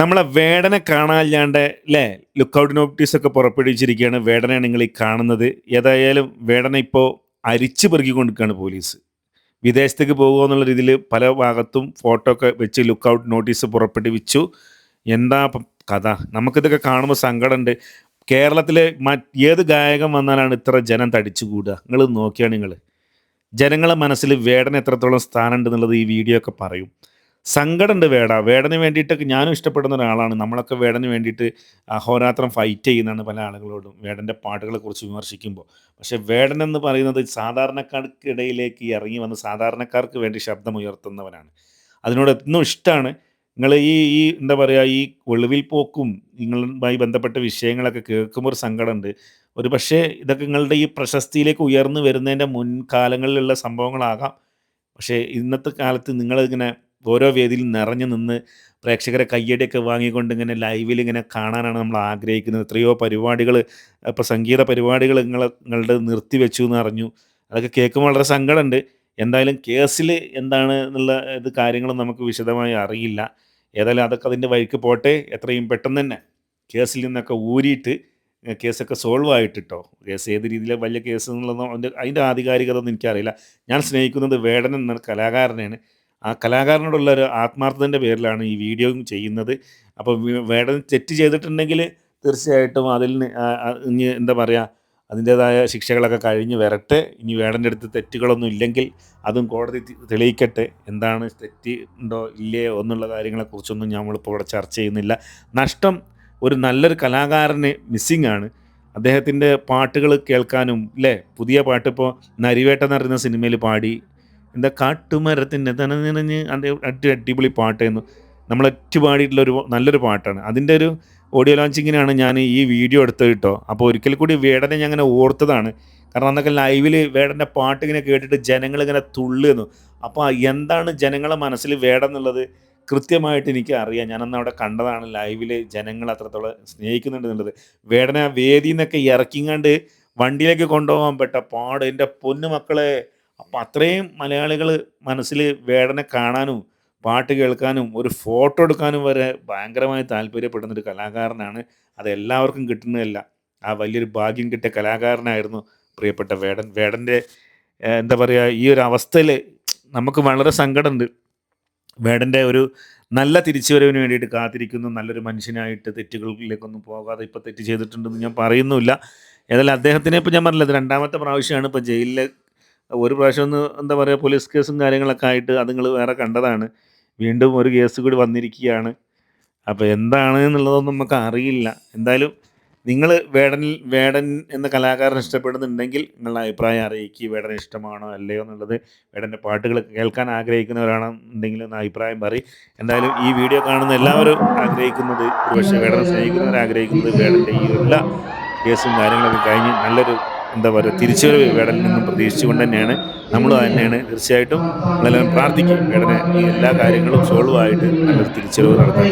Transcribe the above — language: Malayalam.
നമ്മളെ വേടനെ കാണാനില്ലാണ്ട് അല്ലേ ലുക്കൗട്ട് നോട്ടീസ് ഒക്കെ പുറപ്പെടുവിച്ചിരിക്കുകയാണ് വേടനെ നിങ്ങൾ ഈ കാണുന്നത്. ഏതായാലും വേടന ഇപ്പോൾ അരിച്ചു പെറുക്കിക്കൊണ്ടിരിക്കുകയാണ് പോലീസ്. വിദേശത്തേക്ക് പോകുക എന്നുള്ള രീതിയിൽ പല ഭാഗത്തും ഫോട്ടോ ഒക്കെ വെച്ച് ലുക്കൗട്ട് നോട്ടീസ് പുറപ്പെടുവിച്ചു. എന്താ കഥ? നമുക്കിതൊക്കെ കാണുമ്പോൾ സങ്കടമുണ്ട്. കേരളത്തിലെ മറ്റ് ഏത് ഗായകൻ വന്നാലാണ് ഇത്ര ജനം തടിച്ചു കൂടുക? നിങ്ങൾ നോക്കിയാണ് നിങ്ങൾ ജനങ്ങളെ മനസ്സിൽ വേടന എത്രത്തോളം സ്ഥാനമുണ്ടെന്നുള്ളത് ഈ വീഡിയോ ഒക്കെ പറയും. സങ്കടമുണ്ട് വേട. വേടന് വേണ്ടിയിട്ടൊക്കെ ഞാനും ഇഷ്ടപ്പെടുന്ന ഒരാളാണ്. നമ്മളൊക്കെ വേടന് വേണ്ടിയിട്ട് അഹോരാത്രം ഫൈറ്റ് ചെയ്യുന്നതാണ് പല ആളുകളോടും. വേടന്റെ പാട്ടുകളെക്കുറിച്ച് വിമർശിക്കുമ്പോൾ. പക്ഷേ വേടൻ എന്ന് പറയുന്നത് സാധാരണക്കാർക്കിടയിലേക്ക് ഇറങ്ങി വന്ന് സാധാരണക്കാർക്ക് വേണ്ടി ശബ്ദമുയർത്തുന്നവനാണ് അതിനോട് എന്നും ഇഷ്ടമാണ് നിങ്ങൾ ഈ ഈ എന്താ പറയുക ഈ ഒളിവിൽ പോക്കും നിങ്ങളുമായി ബന്ധപ്പെട്ട വിഷയങ്ങളൊക്കെ കേൾക്കുമ്പോൾ ഒരു സങ്കടമുണ്ട്. ഒരു പക്ഷേ ഇതൊക്കെ നിങ്ങളുടെ ഈ പ്രശസ്തിയിലേക്ക് ഉയർന്നു വരുന്നതിന്റെ മുൻകാലങ്ങളിലുള്ള സംഭവങ്ങളാകാം. പക്ഷേ ഇന്നത്തെ കാലത്ത് നിങ്ങളിങ്ങനെ ഓരോ വേദിയിൽ നിറഞ്ഞു നിന്ന് പ്രേക്ഷകരെ കയ്യടിയൊക്കെ വാങ്ങിക്കൊണ്ട് ഇങ്ങനെ ലൈവിൽ ഇങ്ങനെ കാണാനാണ് നമ്മൾ ആഗ്രഹിക്കുന്നത്. എത്രയോ പരിപാടികൾ ഇപ്പോൾ സംഗീത പരിപാടികൾ നിങ്ങൾ നിങ്ങളുടെ നിർത്തിവെച്ചു എന്ന് അറിഞ്ഞു. അതൊക്കെ കേൾക്കുമ്പോൾ വളരെ സങ്കടമുണ്ട്. എന്തായാലും കേസിൽ എന്താണ് എന്നുള്ള ഇത് കാര്യങ്ങളും നമുക്ക് വിശദമായി അറിയില്ല. ഏതായാലും അതൊക്കെ അതിന്റെ വഴിക്ക് പോട്ടെ. എത്രയും പെട്ടെന്ന് തന്നെ കേസിൽ നിന്നൊക്കെ ഊരിയിട്ട് കേസൊക്കെ സോൾവ് ആയിട്ട് ആയിട്ടിട്ടോ? കേസ് ഏത് രീതിയിലെ വലിയ കേസ് എന്നുള്ളതോ അതിന്റെ അതിന്റെ ആധികാരികത ഒന്നും എനിക്കറിയില്ല. ഞാൻ സ്നേഹിക്കുന്നത് വേടൻ എന്ന കലാകാരനെയാണ് ആ കലാകാരനോടുള്ള ഒരു ആത്മാർത്ഥതന്റെ പേരിലാണ് ഈ വീഡിയോ ചെയ്യുന്നത്. അപ്പോൾ വേടൻ തെറ്റ് ചെയ്തിട്ടുണ്ടെങ്കിൽ തീർച്ചയായിട്ടും അതിൽ ഇനി എന്താ പറയുക അതിന്റേതായ ശിക്ഷകളൊക്കെ കഴിഞ്ഞ് വരട്ടെ. ഇനി വേടന്റെ അടുത്ത് തെറ്റുകളൊന്നും ഇല്ലെങ്കിൽ അതും കോടതി തെളിയിക്കട്ടെ. എന്താണ് തെറ്റ് ഉണ്ടോ ഇല്ലയോ എന്നുള്ള കാര്യങ്ങളെക്കുറിച്ചൊന്നും നമ്മളിപ്പോൾ ഇവിടെ ചർച്ച ചെയ്യുന്നില്ല. നഷ്ടം ഒരു നല്ലൊരു കലാകാരന് മിസ്സിംഗ് ആണ്. അദ്ദേഹത്തിന്റെ പാട്ടുകൾ കേൾക്കാനും അല്ലേ പുതിയ പാട്ടിപ്പോൾ നരിവേട്ട എന്ന് പറയുന്ന സിനിമയിൽ പാടി. എന്താ കാട്ടുമരത്തിന്റെ തന നിറഞ്ഞ് അടി അടിപൊളി പാട്ടായിരുന്നു. നമ്മൾ പാടിയിട്ടുള്ള ഒരു നല്ലൊരു പാട്ടാണ്. അതിന്റെ ഒരു ഓഡിയോ ലോഞ്ചിങ്ങിനാണ് ഞാൻ ഈ വീഡിയോ എടുത്തത് കേട്ടോ. അപ്പോൾ ഒരിക്കൽ കൂടി വേടനെ ഞാൻ അങ്ങനെ ഓർത്തതാണ്. കാരണം അന്നൊക്കെ ലൈവിൽ വേടന്റെ പാട്ട് ഇങ്ങനെ കേട്ടിട്ട് ജനങ്ങൾ ഇങ്ങനെ തുള്ളുന്നു. അപ്പോൾ എന്താണ് ജനങ്ങളെ മനസ്സിൽ വേടം എന്നുള്ളത് കൃത്യമായിട്ട് എനിക്ക് അറിയാം. ഞാനന്ന് അവിടെ കണ്ടതാണ് ലൈവിൽ ജനങ്ങൾ അത്രത്തോളം സ്നേഹിക്കുന്നുണ്ട് എന്നുള്ളത്. വേടനെ വേദിയിൽ നിന്നൊക്കെ ഇറക്കിങ്ങാണ്ട് വണ്ടിയിലേക്ക് കൊണ്ടുപോകാൻ പെട്ട പാട്. എന്റെ പൊന്നു മക്കളെ അപ്പം അത്രയും മലയാളികൾ മനസ്സിൽ വേടനെ കാണാനും പാട്ട് കേൾക്കാനും ഒരു ഫോട്ടോ എടുക്കാനും വരെ ഭയങ്കരമായി താല്പര്യപ്പെടുന്ന ഒരു കലാകാരനാണ്. അത് എല്ലാവർക്കും കിട്ടുന്നതല്ല. ആ വലിയൊരു ഭാഗ്യം കിട്ടിയ കലാകാരനായിരുന്നു പ്രിയപ്പെട്ട വേടൻ. വേടന്റെ എന്താ പറയുക ഈ ഒരു അവസ്ഥയിൽ നമുക്ക് വളരെ സങ്കടമുണ്ട്. വേടന്റെ ഒരു നല്ല തിരിച്ചുവരവിന് വേണ്ടിയിട്ട് കാത്തിരിക്കുന്നു. നല്ലൊരു മനുഷ്യനായിട്ട് തെറ്റുകളിലേക്കൊന്നും പോകാതെ ഇപ്പോൾ തെറ്റ് ചെയ്തിട്ടുണ്ടെന്ന് ഞാൻ പറയുന്നുമില്ല. ഏതായാലും അദ്ദേഹത്തിനെ ഇപ്പോൾ ഞാൻ പറഞ്ഞില്ല രണ്ടാമത്തെ പ്രാവശ്യമാണ് ഇപ്പോൾ ജയിലിൽ ഒരു പ്രാവശ്യം ഒന്ന് എന്താ പറയുക പോലീസ് കേസും കാര്യങ്ങളൊക്കെ ആയിട്ട് അത് നിങ്ങൾ വേറെ കണ്ടതാണ്. വീണ്ടും ഒരു കേസ് കൂടി വന്നിരിക്കുകയാണ്. അപ്പോൾ എന്താണ് എന്നുള്ളതൊന്നും നമുക്ക് അറിയില്ല. എന്തായാലും നിങ്ങൾ വേടനിൽ വേടൻ എന്ന കലാകാരൻ ഇഷ്ടപ്പെടുന്നുണ്ടെങ്കിൽ നിങ്ങളുടെ അഭിപ്രായം അറിയിക്കുക. വേടൻ ഇഷ്ടമാണോ അല്ലയോ എന്നുള്ളത് വേടന്റെ പാട്ടുകൾ കേൾക്കാൻ ആഗ്രഹിക്കുന്നവരാണെന്നുണ്ടെങ്കിൽ ഒന്ന് അഭിപ്രായം പറയും. എന്തായാലും ഈ വീഡിയോ കാണുന്ന എല്ലാവരും ആഗ്രഹിക്കുന്നത് പക്ഷേ വേടനെ സ്നേഹിക്കുന്നവർ ആഗ്രഹിക്കുന്നത് വേടന്റെ ഈ എല്ലാ കേസും കാര്യങ്ങളൊക്കെ കഴിഞ്ഞ് നല്ലൊരു എന്താ പറയുക തിരിച്ചുവരവ് വേടലിൽ നിന്നും പ്രതീക്ഷിച്ചുകൊണ്ട് തന്നെയാണ് നമ്മൾ തന്നെയാണ് തീർച്ചയായിട്ടും നമ്മളെല്ലാം പ്രാർത്ഥിക്കും വേടനെ. ഈ എല്ലാ കാര്യങ്ങളും സോൾവ് ആയിട്ട് നല്ലൊരു തിരിച്ചുവരവ് നടത്താൻ.